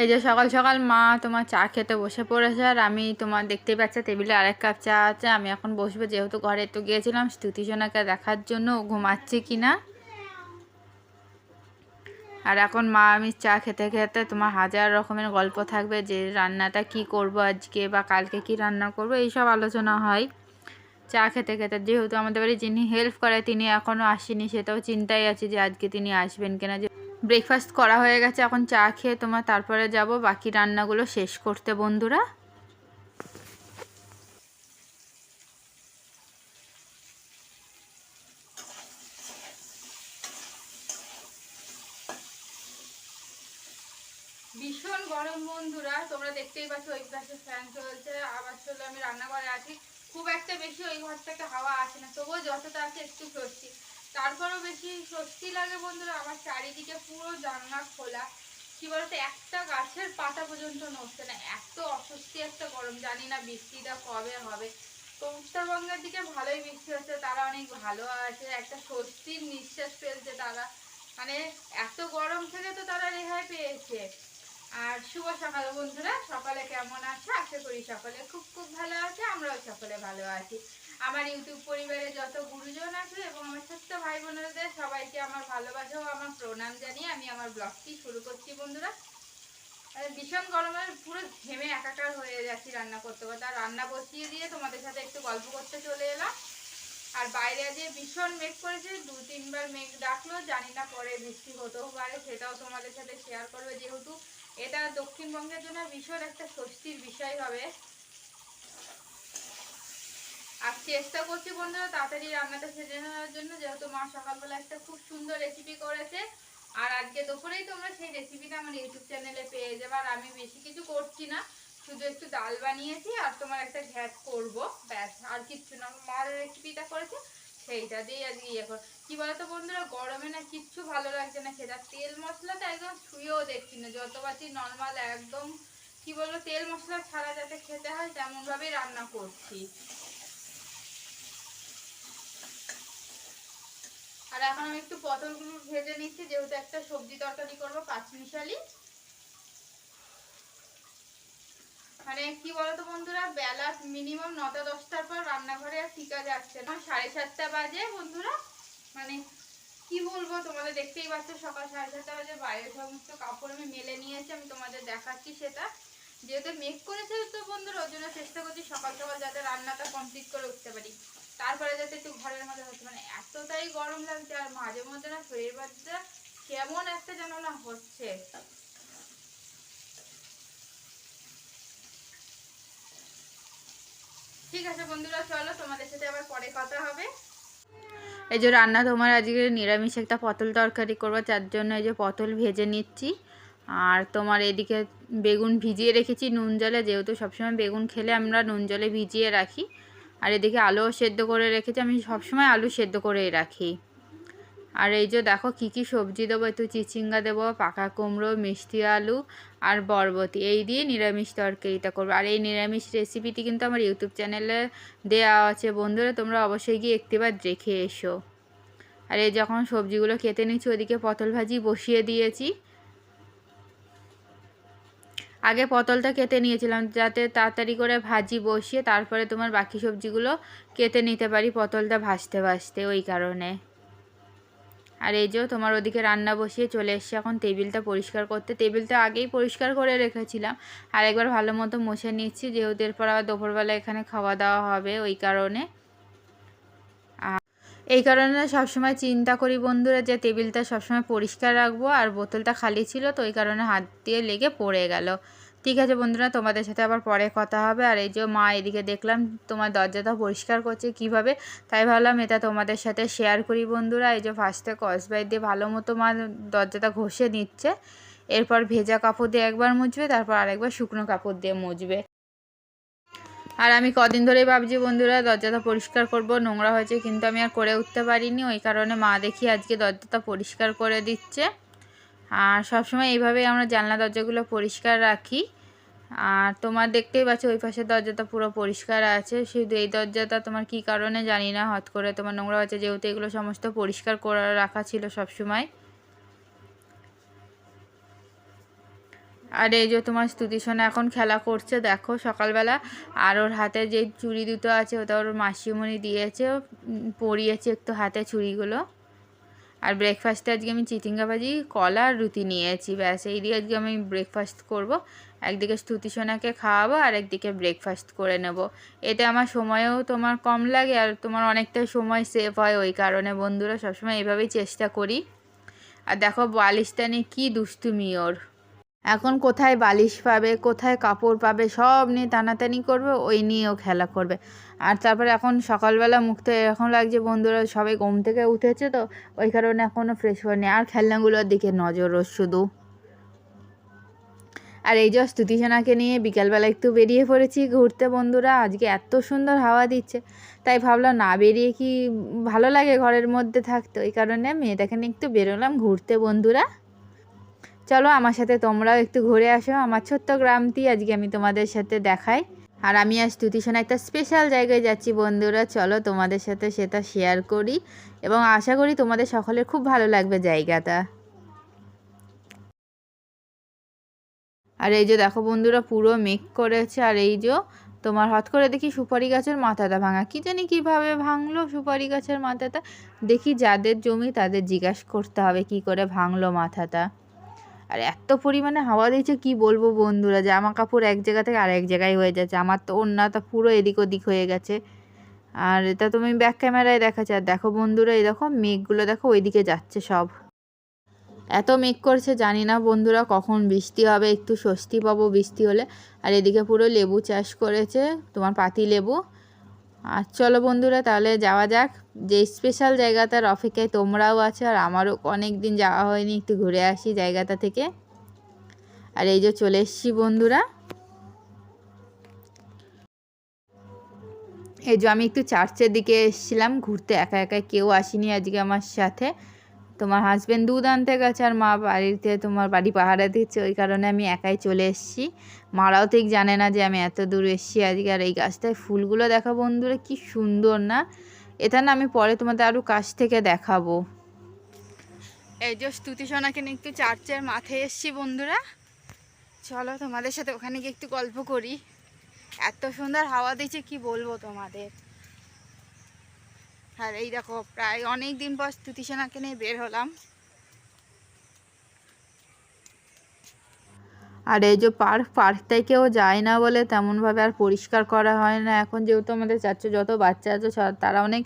এই যে সকাল সকাল মা তোমার চা খেতে বসে পড়েছে, আর আমি তোমার দেখতেই পাচ্ছ টেবিলে আরেক কাপ চা আছে। আমি এখন বসবো, যেহেতু ঘরে একটু গিয়েছিলাম স্তুতিজনাকে দেখার জন্য ঘুমাচ্ছে কি না আর এখন মা, আমি চা খেতে খেতে তোমার হাজার রকমের গল্প থাকবে, যে রান্নাটা কি করব আজকে বা কালকে কি রান্না করব, এইসব আলোচনা হয়। চা খেতে খেতে, যেহেতু আমাদের বাড়ি যিনি হেল্প করে, তিনি এখনও আসেনি, সেটাও চিন্তাই আছে যে আজকে তিনি আসবেন কিনা। যে ব্রেকফাস্ট করা হয়ে গেছে, এখন চা খেয়ে তোমার তারপরে যাব। বাকি রান্নাগুলো শেষ করতে বন্ধুরা। ভীষণ গরম বন্ধুরা, তোমরা দেখতেই পাচ্ছ ওই পাশে ফ্যান চলছে, আবার চলে আমি রান্নাঘরে আছি। খুব একটা বেশি ওই ঘর থেকে হাওয়া আসে না, তবুও যতটা আছে একটু স্বস্তি তারপরেও বেশি স্বস্তি লাগে বন্ধুরা, আমার চারিদিকে পুরো জানলা খোলা। কি বলতো, একটা গাছের পাতা পর্যন্ত নড়ছে না, এত অস্বস্তি, একটা গরম, জানি না বৃষ্টিটা কবে হবে। তো উত্তরবঙ্গের দিকে ভালোই বৃষ্টি হচ্ছে, তারা অনেক ভালো আছে, একটা স্বস্তির নিঃশ্বাস ফেলছে তারা। মানে এত গরম থেকে তো তারা রেহাই পেয়েছে। আর শুভ সকাল বন্ধুরা, সকালে কেমন আছে? আশা করি সকলে খুব খুব ভালো আছে, আমরাও সকলে ভালো আছি। আমার ইউটিউব পরিবারে যত গুরুজন আছে এবং আমার ছোট্ট ভাই বোনেদের সবাইকে আমার ভালোবাসা ও আমার প্রণাম জানিয়ে আমি আমার ব্লগটি শুরু করছি বন্ধুরা। ভীষণ গরমে পুরো ঘেমে একাকার হয়ে যাচ্ছি রান্না করতে করতে। আর রান্না বসিয়ে দিয়ে তোমাদের সাথে একটু গল্প করতে চলে এলাম। আর বাইরে যে ভীষণ মেঘ করেছে, দু তিনবার মেঘ ডাকলো, জানি না পরে বৃষ্টি হতেও পারে, সেটাও তোমাদের সাথে শেয়ার করবে। যেহেতু এটা দক্ষিণবঙ্গের জন্য ভীষণ একটা স্বস্তির বিষয় হবে। আর চেষ্টা করছি বন্ধুরা তাড়াতাড়ি রান্নাটা সেরে নেওয়ার জন্য, যেহেতু মা সকালবেলা একটা খুব সুন্দর রেসিপি করেছে। আর আজকে দুপুরেই তোমরা সেই রেসিপিটা আমার ইউটিউব চ্যানেলে পেয়ে যাবে। আর আমি বেশি কিছু করছি না, শুধু একটু ডাল বানিয়েছি আর তোমার একটা ঘ্যাট করব, ব্যাস, আর কিচ্ছু না। মার রেসিপিটা করেছে সেইটা দিয়ে আজকে ইয়ে কর কি বলতো বন্ধুরা, গরমে না কিচ্ছু ভালো লাগছে না সেটা তেল মশলাটা একদম ছুঁয়েও দেখছি না, যত বাটি নর্মাল একদম, কি বলব, তেল মশলা ছাড়া যাতে খেতে হয়, তেমনভাবেই রান্না করছি। আর এখন আমি একটু পটলগুলো ভেজে নিচ্ছি, যেহেতু একটা সবজি তরকারি করব পাঁচমিশালি মানে কি বলতো বন্ধুরা, বেলা মিনিমাম নটা, দশটার পর রান্নাঘরে আর টিকা যাচ্ছে না। সাড়ে সাতটা বাজে বন্ধুরা। মানে কি বলব, তোমাদের দেখতেই পাচ্ছ, সকাল সাড়ে সাতটা বাজে। বাইরের সমস্ত কাপড় আমি মেলে নিয়েছি, আমি তোমাদের দেখাচ্ছি সেটা। যেহেতু মেক করেছে তো বন্ধুরা ওই জন্য চেষ্টা করছি সকাল সকাল যাতে রান্নাটা কমপ্লিট করে উঠতে পারি। তারপরে যাতে একটু ঘরের মধ্যে হচ্ছে মানে এতটাই গরম লাগছে, আর মাঝে মধ্যে না শরীর বাচ্চা কেমন একটা যেন না হচ্ছে। ঠিক আছে বন্ধুরা, চলো তোমাদের সাথে আবার পরে কথা হবে। এই যে রান্না, তোমার আজকে নিরামিষ একটা পটল তরকারি করব তার জন্য এই যে পটল ভেজে নিচ্ছি। আর তোমার এদিকে বেগুন ভিজিয়ে রেখেছি নুন জলে, যেহেতু সবসময় বেগুন খেলে আমরা নুন জলে ভিজিয়ে রাখি। আর এদিকে আলুও সেদ্ধ করে রেখেছি, আমি সবসময় আলু সেদ্ধ করেই রাখি। আর এই যে দেখো, কি কি সবজি দেবো? একটু চিচিঙ্গা দেবো, পাকা কুমড়ো, মিষ্টি আলু আর বরবটি। এই দিয়ে নিরামিষ তরকারিটা করব। আর এই নিরামিষ রেসিপিটি কিন্তু আমার ইউটিউব চ্যানেলে দেওয়া আছে। বন্ধুরা, তোমরা অবশ্যই গিয়ে একটিবার দেখে এসো। আর এই যখন সবজিগুলো কেটে নিচ্ছি, ওদিকে পটল ভাজি বসিয়ে দিয়েছি। আগে পটলটা কেটে নিয়েছিলাম, যাতে তাড়াতাড়ি করে ভাজি বসিয়ে তারপরে তোমার বাকি সবজিগুলো কেটে নিতে পারি পটলটা ভাজতে ভাজতে ওই কারণে। আর এই যে তোমার ওদিকে রান্না বসিয়ে চলে এসছে, এখন টেবিলটা পরিষ্কার করতে। টেবিলটা আগেই পরিষ্কার করে রেখেছিলাম। আর একবার ভালো মতো মুছে নিচ্ছি, যেহেতু এরপর আবার দুপুরবেলা এখানে খাওয়া দাওয়া হবে ওই কারণে। এই কারণে সবসময় চিন্তা করি বন্ধুরা যে টেবিলটা সবসময় পরিষ্কার রাখব, আর বোতলটা খালি ছিল তো ওই কারণে হাত দিয়ে লেগে পড়ে গেল। ঠিক আছে বন্ধুরা, তোমাদের সাথে আবার পরে কথা হবে। আর এই যে মা এদিকে দেখলাম, তোমার দরজাটা পরিষ্কার করছে কীভাবে? তাই ভাবলাম এটা তোমাদের সাথে শেয়ার করি বন্ধুরা। এই যে ফার্স্টে কসবাই দিয়ে ভালো মতো মা দরজাটা ঘষে নিচ্ছে। এরপর ভেজা কাপড় দিয়ে একবার মুছবে, তারপর আরেকবার শুকনো কাপড় দিয়ে মুছবে। আর আমি কদিন ধরেই ভাবছি বন্ধুরা, দরজাটা পরিষ্কার করব, নোংরা হয়েছে, কিন্তু আমি আর করে উঠতে পারিনি। ওই কারণে মা দেখি আজকে দরজাটা পরিষ্কার করে দিচ্ছে। আর সবসময় এইভাবেই আমরা জানলা দরজাগুলো পরিষ্কার রাখি। আর তোমার দেখতেই পাচ্ছ ওই পাশের দরজাটা পুরো পরিষ্কার আছে। শুধু এই দরজাটা তোমার কি কারণে জানি না হট করে তোমার নোংরা হচ্ছে যেহেতু এগুলো সমস্ত পরিষ্কার করে রাখা ছিল সবসময়। আর এই যে তোমার স্তুতি সোনা এখন খেলা করছে, দেখো সকালবেলা। আর ওর হাতে যে চুড়ি দুটো আছে, ওটা ওর মাসিমণি দিয়েছে পরিয়েছে একটু হাতে চুড়িগুলো। আর ব্রেকফাস্টে আজকে আমি চিচিঙ্গা ভাজি, কলা আর রুটি নিয়েছি। ব্যাস, এই দিয়ে আজকে আমি ব্রেকফাস্ট করব। একদিকে স্তুতি সোনাকে খাওয়াবো আর একদিকে ব্রেকফাস্ট করে নেব। এতে আমার সময়ও তোমার কম লাগে আর তোমার অনেকটা সময় সেভ হয় ওই কারণে। বন্ধুরা, সবসময় এভাবেই চেষ্টা করি। আর দেখো, বালিশটা নিয়ে কী দুষ্টুমি ওর। এখন কোথায় বালিশ পাবে, কোথায় কাপড় পাবে, সব নিয়ে টানাটানি করবে, ওই নিয়েও খেলা করবে। আর তারপরে এখন সকালবেলা মুখ মুখতে এরকম লাগছে বন্ধুরা সবাই ঘুম থেকে উঠেছে তো, ওই কারণে এখনও ফ্রেশ হয়নি। আর খেলনাগুলোর দিকে নজর শুধু। আর এই যে স্তুতিসোনাকে নিয়ে বিকালবেলা একটু বেরিয়ে পড়েছি ঘুরতে বন্ধুরা, আজকে এত সুন্দর হাওয়া দিচ্ছে। তাই ভাবলাম না বেরিয়ে কি ভালো লাগে ঘরের মধ্যে থাকতে, ওই কারণে মেয়েটাকে নিয়ে একটু বেরোলাম ঘুরতে বন্ধুরা। চলো আমার সাথে তোমরাও একটু ঘুরে আসো। আমার ছোট্ট গ্রামটি আজকে আমি তোমাদের সাথে দেখাই। আর আমি আজ তুতিশোনা একটা স্পেশাল জায়গায় যাচ্ছি বন্ধুরা। চলো তোমাদের সাথে সেটা শেয়ার করি। এবং আশা করি তোমাদের সকলের খুব ভালো লাগবে জায়গাটা। আর এই যে দেখো বন্ধুরা, পুরো মেঘ করেছে। আর এই যে তোমার হট করে দেখি সুপারি গাছের মাথাটা ভাঙা। কি জানি কীভাবে ভাঙলো সুপারি গাছের মাথাটা। দেখি যাদের জমি তাদের জিজ্ঞাসা করতে হবে কি করে ভাঙলো মাথাটা। আর এত পরিমাণে হাওয়া দিয়েছে, কি বলব বন্ধুরা? জামা কাপড় এক জায়গা থেকে আরেক জায়গায় হয়ে যাচ্ছে। আমার তো ওড়নাটা পুরো এদিক ওদিক হয়ে গেছে। আর এটা তুমি ব্যাক ক্যামেরায় দেখাচ্ছে। আর দেখো বন্ধুরা, এই দেখো মেঘগুলো দেখো ওইদিকে যাচ্ছে সব। এত মেঘ করছে, জানি না বন্ধুরা কখন বৃষ্টি হবে, একটু স্বস্তি পাবো বৃষ্টি হলে। আর এদিকে পুরো লেবু চাষ করেছে তোমার পাতি লেবু। আর চলো বন্ধুরা, তাহলে যাওয়া যাক। যে স্পেশাল জায়গাটার অপেক্ষায় তোমরাও আছো আর আমারও অনেক দিন যাওয়া হয়নি, একটু ঘুরে আসি জায়গাটা থেকে। আর এই যে চলে এসছি বন্ধুরা। এই যে আমি একটু চার্চের দিকে এসেছিলাম, ঘুরতে একা একা কেউ আসেনি আজকে আমার সাথে। তোমার হাজব্যান্ড দুধ আনতে গেছে আর মা বাড়িতে তোমার বাড়ি পাহারা দিচ্ছে, ওই কারণে আমি একাই চলে এসেছি। মারাও ঠিক জানে না যে আমি এত দূর এসেছি আজকে, আর এই গাছটায় ফুলগুলো দেখা বন্ধুরা, কি সুন্দর না? এটা না আমি পরে তোমাদের আরও কাছ থেকে দেখাবো। এই যে স্তুতি সোনাকে নিয়ে একটু চার্চের মাথায় এসেছি বন্ধুরা। চলো তোমাদের সাথে ওখানে গিয়ে একটু গল্প করি। এত সুন্দর হাওয়া দিচ্ছে, কি বলব তোমাদের? আর এই দেখো, প্রায় অনেক দিন পর স্তুতি সোনাকে নিয়ে বের হলাম। আর এই যে পার্ক পার্কটায় কেউ যায় না বলে তেমনভাবে আর পরিষ্কার করা হয় না। এখন যেহেতু আমাদের চারশো যত বাচ্চা আছে তারা অনেক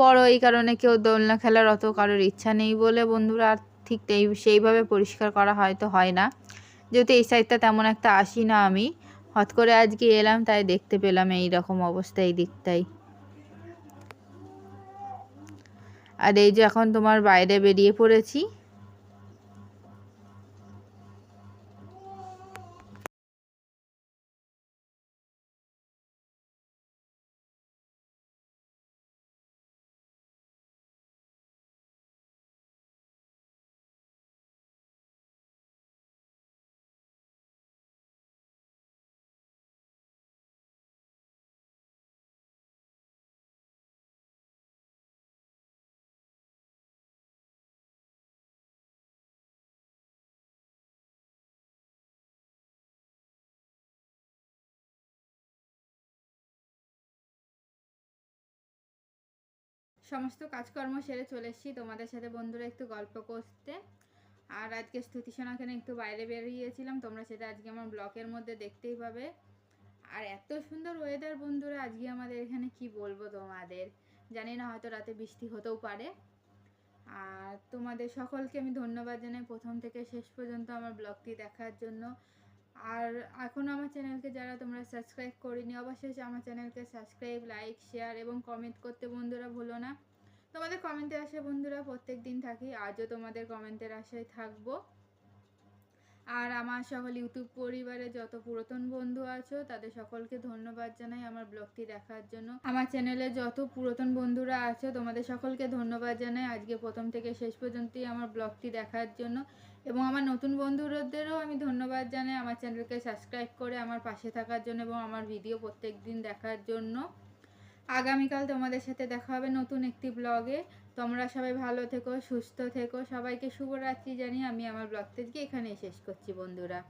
বড়, এই কারণে কেউ দোলনা খেলার অত কারোর ইচ্ছা নেই বলে বন্ধুরা আর ঠিক সেইভাবে পরিষ্কার করা হয়তো হয় না। যেহেতু এই সাইডটা তেমন একটা আসি না আমি। হট করে আজকে এলাম, তাই দেখতে পেলাম এই রকম অবস্থা এই দিকটাই আর এই যে এখন তোমার বাইরে বেরিয়ে পড়েছি সমস্ত কাজকর্ম সেরে চলে এসেছি। তোমাদের সাথে বন্ধুরা একটু গল্প করতে। আর আজকে স্তুতি সোনাখানে একটু বাইরে বেরিয়েছিলাম। তোমরা সেটা আজকে আমার ব্লকের মধ্যে দেখতেই পাবে। আর এত সুন্দর ওয়েদার বন্ধুরা, আজকে আমাদের এখানে কি বলব তোমাদের? জানি না, হয়তো রাতে বৃষ্টি হতেও পারে। আর তোমাদের সকলকে আমি ধন্যবাদ জানাই প্রথম থেকে শেষ পর্যন্ত আমার ব্লগটি দেখার জন্য। আর এখনও আমার চ্যানেলকে যারা তোমরা সাবস্ক্রাইব করিনি অবশ্যই আমার চ্যানেলকে সাবস্ক্রাইব লাইক শেয়ার এবং কমেন্ট করতে বন্ধুরা ভুলো না। তোমাদের কমেন্টের আশায় বন্ধুরা প্রত্যেক দিন থাকি, আজও তোমাদের কমেন্টের আশায় থাকব। আর আমার সকল ইউটিউব পরিবারে যত পুরাতন বন্ধু আছো, তাদের সকলকে ধন্যবাদ জানাই আমার ব্লগটি দেখার জন্য। আমার চ্যানেলে যত পুরাতন বন্ধুরা আছো, তোমাদের সকলকে ধন্যবাদ জানাই আজকে প্রথম থেকে শেষ পর্যন্তই আমার ব্লগটি দেখার জন্য। এবং আমার নতুন বন্ধুদেরও আমি ধন্যবাদ জানাই আমার চ্যানেলকে সাবস্ক্রাইব করে আমার পাশে থাকার জন্য এবং আমার ভিডিও প্রত্যেক দিন দেখার জন্য। আগামীকাল তোমাদের সাথে দেখা হবে নতুন একটি ব্লগে। তোমরা সবাই ভালো থেকো, সুস্থ থেকো। সবাইকে শুভরাত্রি জানিয়ে আমি আমার ব্লগ আজকে এখানেই শেষ করছি বন্ধুরা।